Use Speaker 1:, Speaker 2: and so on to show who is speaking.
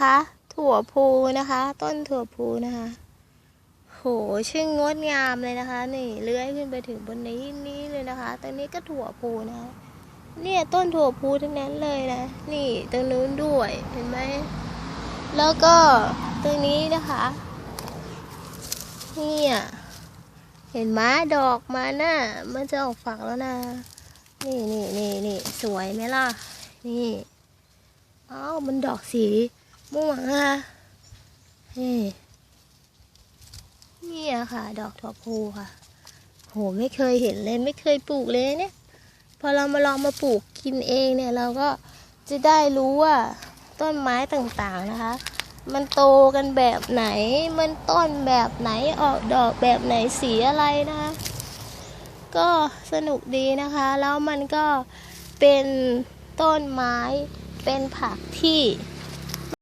Speaker 1: คะ ถั่วพูนะคะ ต้นถั่วพูนะคะ โหชื่องดงามเลยนะคะ นี่เลื้อยขึ้นไปถึงบนนี้นี้เลยนะคะตรงนี้ก็ถั่วพูนะคะเนี่ยต้นถั่วพูทั้งนั้นเลยนะ นี่ตรงนู้นด้วยเห็นไหมแล้วก็ตรงนี้นะคะเนี่ยเห็นไหมดอกมันน่ะมันจะออกฝักแล้วนะ นี่นี่นี่นี่สวยไหมล่ะ นี่อ้าวมันดอกสี ม่วงนะคะนี่นี่ยค่ะ ดอกถั่วพูค่ะ โหไม่เคยเห็นเลยไม่เคยปลูกเลยเนี่ย พอเรามาลองมาปลูกกินเองเนี่ยเราก็จะได้รู้ว่าต้นไม้ต่างๆนะคะ มันโตกันแบบไหน มันต้นแบบไหนออกดอกแบบไหนสีอะไรนะคะ ก็สนุกดีนะคะ แล้วมันก็เป็นต้นไม้เป็นผักที่